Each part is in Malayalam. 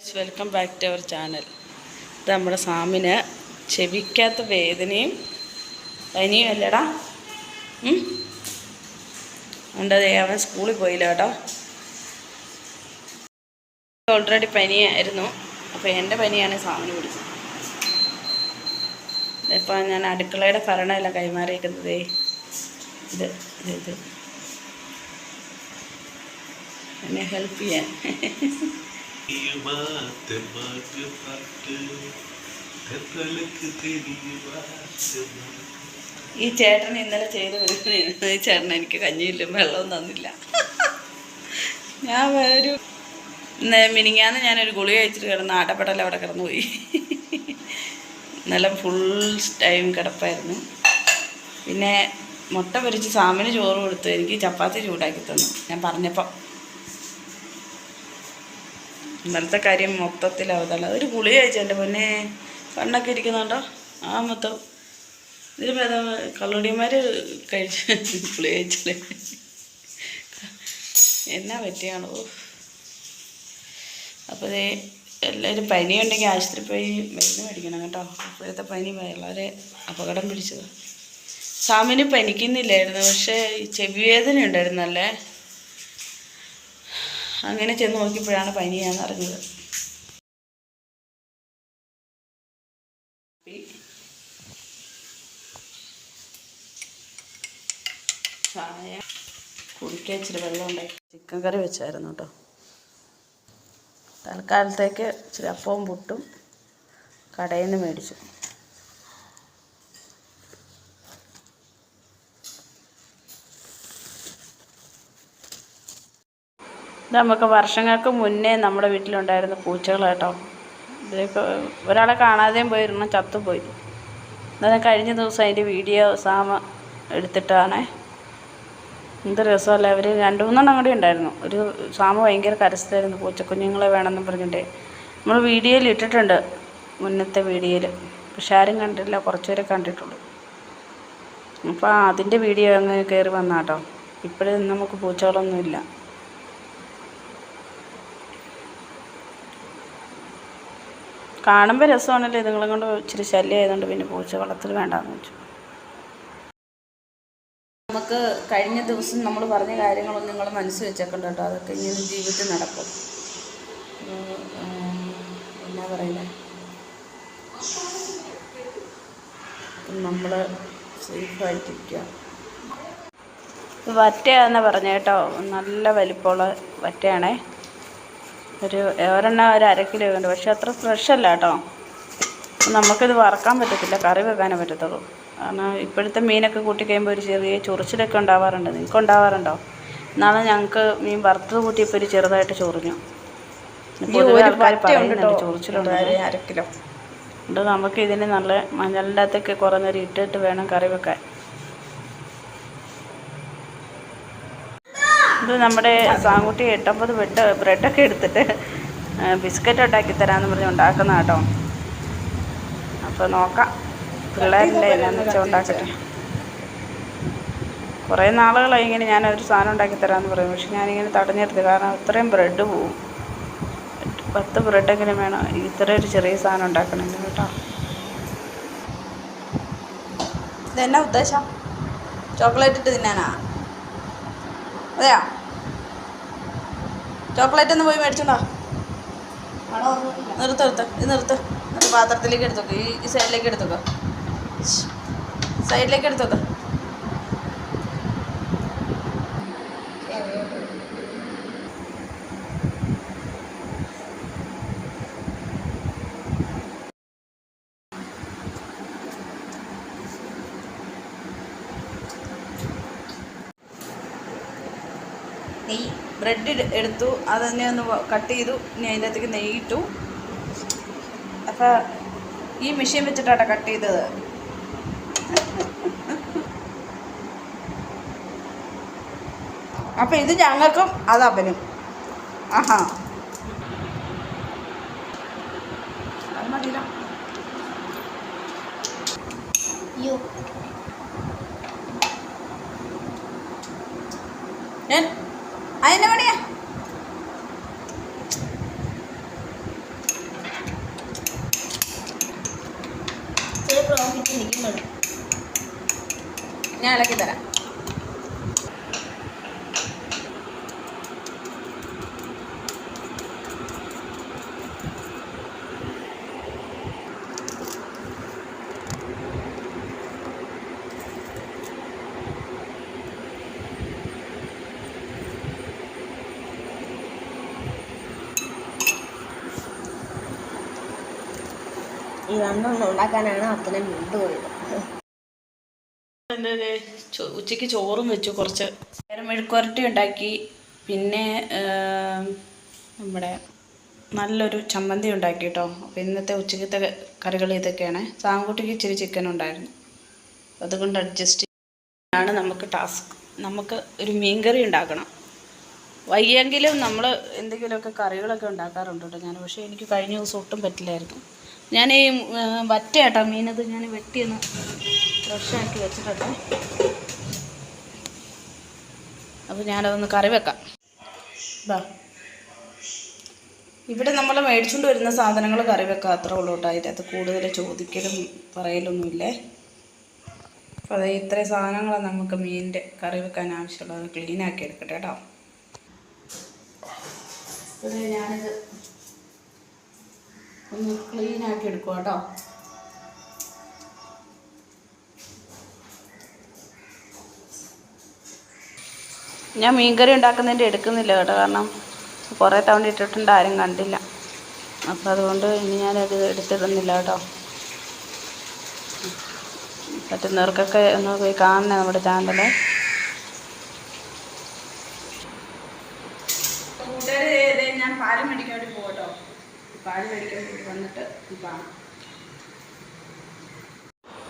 Welcome back to our channel ഇത് നമ്മുടെ സാമിന് ചെവിക്കാത്ത വേദനയും പനിയും അല്ലടാ. ഉണ്ടത് അവൻ സ്കൂളിൽ പോയില്ല കേട്ടോ. ഓൾറെഡി പനിയായിരുന്നു. അപ്പോൾ എന്റെ പനിയാണ് സാമിന് പിടിച്ചത്. ഇപ്പോൾ ഞാൻ അടുക്കളയുടെ ഭരണമല്ല കൈമാറിയിരിക്കുന്നതേ. ഇത് ഇത് ഇത്. എന്നെ ഹെൽപ്പ് ചെയ്യാൻ. தெரியுமாத்த மாட்டு பாட்டு கத்தலுக்கு தெரியுமாத்த ഈ ചേട്ടൻ ഇന്നലെ ചെയ്ത് വരുന്നത് ഈ ചേട്ടൻ എനിക്ക് കഞ്ഞിയില്ല വെള്ളവും തന്നില്ല ഞാൻ ഒരു ഇന്ന് മിനിങ്ങാന്ന് ഞാനൊരു ഗുളിക കഴിച്ചിട്ട് കിടന്ന് ആട്ടപ്പെട്ടല്ല അവിടെ കിടന്നു പോയി ഇന്നലെ ഫുൾ ടൈം കിടപ്പായിരുന്നു പിന്നെ മുട്ട പൊരിച്ച് സാമിന് ചോറ് കൊടുത്തു എനിക്ക് ചപ്പാത്തി ചൂടാക്കി തന്നു ഞാൻ പറഞ്ഞപ്പം ഇന്നലത്തെ കാര്യം മൊത്തത്തിൽ അവതല്ല ഒരു ഗുളിക കഴിച്ചു എന്റെ പൊന്നെ. കണ്ണൊക്കെ ഇരിക്കുന്നുണ്ടോ? ആ മൊത്തം. ഇതിൽ ഭേദം കള്ളുടിയന്മാർ കഴിച്ച് ഗുളിക കഴിച്ചില്ലേ? എന്നാ പറ്റിയാണോ? അപ്പോൾ ഇതേ എല്ലാവരും പനിയുണ്ടെങ്കിൽ ആശുപത്രി പോയി മരുന്ന് മേടിക്കണം കേട്ടോ. ഇപ്പോഴത്തെ പനി വളരെ അപകടം പിടിച്ചതാണ് സാമിന് പനിക്കുന്നില്ലായിരുന്നു. പക്ഷേ ചെവി വേദന ഉണ്ടായിരുന്നല്ലേ? അങ്ങനെ ചെന്ന് നോക്കിയപ്പോഴാണ് പനിയാന്ന് അറിഞ്ഞത്. ചായ കുടിക്കാൻ ഇച്ചിരി വെള്ളം ഉണ്ടായി. ചിക്കൻ കറി വെച്ചായിരുന്നു കേട്ടോ. തൽക്കാലത്തേക്ക് ഇച്ചിരി അപ്പവും പുട്ടും കടയിൽ നിന്ന് മേടിച്ചു. ഇത് നമുക്ക് വർഷങ്ങൾക്ക് മുന്നേ നമ്മുടെ വീട്ടിലുണ്ടായിരുന്ന പൂച്ചകൾ കേട്ടോ ഇതിപ്പോൾ ഒരാളെ കാണാതെയും പോയിരുന്നു ചത്തുപോയി. എന്നാൽ കഴിഞ്ഞ ദിവസം അതിന്റെ വീഡിയോ സാമ എടുത്തിട്ടാണ്. എന്ത് രസമല്ല അവർ രണ്ട് മൂന്നെണ്ണം കൂടി ഉണ്ടായിരുന്നു. ഒരു സാമ ഭയങ്കര കരസ്ഥലായിരുന്നു പൂച്ചക്കുഞ്ഞുങ്ങളെ വേണമെന്ന് പറഞ്ഞിട്ട്. നമ്മൾ വീഡിയോയിൽ ഇട്ടിട്ടുണ്ട് മുന്നത്തെ വീഡിയോയിൽ. പക്ഷെ ആരും കണ്ടില്ല കുറച്ച് പേരെ കണ്ടിട്ടുള്ളൂ. അപ്പോൾ അതിന്റെ വീഡിയോ അങ്ങ് കയറി വന്നാട്ടോ. ഇപ്പോഴും നമുക്ക് പൂച്ചകളൊന്നുമില്ല. കാണുമ്പോൾ രസമാണല്ലോ ഇതുങ്ങളും കൊണ്ട് ഇച്ചിരി ശല്യം ആയതുകൊണ്ട് പിന്നെ പൂച്ച വളർത്തൽ വേണ്ടാന്ന് വെച്ചു. നമുക്ക് കഴിഞ്ഞ ദിവസം നമ്മൾ പറഞ്ഞ കാര്യങ്ങളൊന്നും നിങ്ങൾ മനസ്സിൽ വെച്ചേക്കണ്ട കേട്ടോ. അതൊക്കെ ഇങ്ങനെ ജീവിതത്തിൽ നടക്കും. എന്നാ പറയുന്നത് നമ്മൾ സേഫായിട്ടിരിക്കുക വറ്റയാണെന്ന് വറ്റയാന്ന് പറഞ്ഞ കേട്ടോ. നല്ല വലിപ്പമുള്ള വറ്റയാണേ. ഒരു ഒരെണ്ണം ഒരു അര കിലോ ഉണ്ട്. പക്ഷെ അത്ര ഫ്രഷ് അല്ല കേട്ടോ. നമുക്കിത് വറക്കാൻ പറ്റത്തില്ല കറി വെക്കാനേ പറ്റത്തുള്ളൂ. കാരണം ഇപ്പോഴത്തെ മീനൊക്കെ കൂട്ടി കഴിയുമ്പോൾ ഒരു ചെറിയ ചൊറിച്ചിലൊക്കെ ഉണ്ടാവാറുണ്ട്. നിങ്ങൾക്ക് ഉണ്ടാവാറുണ്ടോ? എന്നാലും ഞങ്ങൾക്ക് മീൻ വറുത്തത് കൂട്ടിയപ്പോൾ ഒരു ചെറുതായിട്ട് ചൊറിഞ്ഞു. ചൊറിച്ചിലുണ്ട് അര കിലോ. ഉണ്ട് നമുക്ക് ഇതിന് നല്ല മഞ്ഞളിന്റെ അകത്തൊക്കെ കുറഞ്ഞൊരു ഇട്ടിട്ട് വേണം കറി വെക്കാൻ. ഇത് നമ്മുടെ സാങ്കുട്ടി എട്ടൊമ്പത് ബ്രെഡ് ബ്രെഡൊക്കെ എടുത്തിട്ട് ബിസ്ക്കറ്റ് ഉണ്ടാക്കി തരാമെന്ന് പറഞ്ഞ് ഉണ്ടാക്കുന്ന കേട്ടോ. അപ്പോൾ നോക്കാം. പിള്ളേരില്ല എന്നാന്ന് വെച്ചാൽ ഉണ്ടാക്കട്ടെ. കുറേ നാളുകളായി ഇങ്ങനെ ഞാൻ ഒരു സാധനം ഉണ്ടാക്കി തരാമെന്ന് പറയും. പക്ഷെ ഞാനിങ്ങനെ തടഞ്ഞെടുത്ത് കാരണം ഇത്രയും ബ്രെഡ് പോവും. പത്ത് ബ്രെഡെങ്കിലും വേണം. ഇത്ര ഒരു ചെറിയ സാധനം ഉണ്ടാക്കണമെങ്കിൽ കേട്ടോ. ഇതെന്നാ ഉദ്ദേശം? ചോക്ലേറ്റ് ഇട്ട് തിന്നാനാ? അതെയാ? ചോക്ലേറ്റ് ഒന്ന് പോയി മേടിച്ചോണ്ടോ. നിർത്ത് നിർത്ത്. ഇത് നിർത്ത്. എന്നിട്ട് പാത്രത്തിലേക്ക് എടുത്തോക്ക്. ഈ ഈ സൈഡിലേക്ക് എടുത്തോക്ക്. സൈഡിലേക്ക് എടുത്തോക്ക്. ബ്രെഡ് എടുത്തു. അതിനെ ഒന്ന് കട്ട് ചെയ്തു. ഇനി അതിന്റെ അകത്തേക്ക് നെയ്യിട്ടു അപ്പോൾ ഈ മെഷീൻ വെച്ചിട്ടാണ് കട്ട് ചെയ്തത്. അപ്പം ഇത് ഞങ്ങൾക്കും അത് അവനും ആഹാ. അത് മതിയില്ല. ഞാൻ അതിന്റെ പണിയാ? ഞാൻ ഇളക്കി തരാം. ഈ രണ്ടെണ്ണം ഉണ്ടാക്കാനാണ് അത്രയും മിണ്ടുപോയത്. ഉച്ചയ്ക്ക് ചോറും വെച്ചു കുറച്ച്. നേരം മെഴുക്കുരട്ടി ഉണ്ടാക്കി. പിന്നെ നമ്മുടെ നല്ലൊരു ചമ്മന്തി ഉണ്ടാക്കി കേട്ടോ. അപ്പോൾ ഇന്നത്തെ ഉച്ചക്കത്തെ കറികൾ ഇതൊക്കെയാണ്. സാങ്കുട്ടിക്ക് ഇച്ചിരി ചിക്കൻ ഉണ്ടായിരുന്നു. അതുകൊണ്ട് അഡ്ജസ്റ്റ് ആണ് നമുക്ക് ടാസ്ക് നമുക്ക് ഒരു മീൻകറി ഉണ്ടാക്കണം. വയ്യെങ്കിലും നമ്മൾ എന്തെങ്കിലുമൊക്കെ കറികളൊക്കെ ഉണ്ടാക്കാറുണ്ട് കേട്ടോ ഞാൻ പക്ഷേ എനിക്ക് കഴിഞ്ഞ ദിവസം ഒട്ടും പറ്റില്ലായിരുന്നു. ഞാൻ ഈ വറ്റ കേട്ടോ മീനത് ഞാൻ വെട്ടിയൊന്ന് ഫ്രഷാക്കി വെച്ചിട്ടുണ്ട്. അപ്പോൾ ഞാനതൊന്ന് കറി വെക്കാം. ഇവിടെ നമ്മൾ മേടിച്ചുകൊണ്ട് വരുന്ന സാധനങ്ങൾ കറി വെക്കാം അത്രേ ഉള്ളൂ കേട്ടോ. അതിനകത്ത് കൂടുതൽ ചോദിക്കലും പറയലൊന്നുമില്ലേ? അപ്പോൾ അത് ഇത്രയും സാധനങ്ങളാണ് നമുക്ക് മീനിന്റെ കറി വെക്കാൻ ആവശ്യമുള്ളത്. ക്ലീനാക്കി എടുക്കട്ടെ കേട്ടോ. ഞാനിത് ഒന്ന് ക്ലീൻ ആക്കി എടുക്കുക കേട്ടോ ഞാൻ മീൻകറി ഉണ്ടാക്കുന്നതിന്റെ എടുക്കുന്നില്ല കേട്ടോ കാരണം കുറേ തവണ ഇട്ടിട്ടുണ്ട് ആരും കണ്ടില്ല. അപ്പോൾ അതുകൊണ്ട് ഇനി ഞാനത് എടുത്തിടുന്നില്ല കേട്ടോ. പറ്റുന്നവർക്കൊക്കെ ഒന്ന് പോയി കാണണേ നമ്മുടെ ചാനൽ. കൂട്ടുകാർ ഞാൻ പാൽ മേടിക്കാൻ വേണ്ടി പോകട്ടോ പാൽ മേടിക്കാൻ വന്നിട്ട് ഇതാണ്.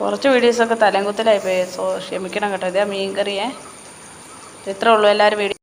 കുറച്ച് വീഡിയോസൊക്കെ തലങ്കുത്തലായി പോയി. സോ ക്ഷമിക്കണം കേട്ടോ. ഇതേ മീൻ കറിയേ ഇത്രേ ഉള്ളൂ. എല്ലാവരും വീഡിയോ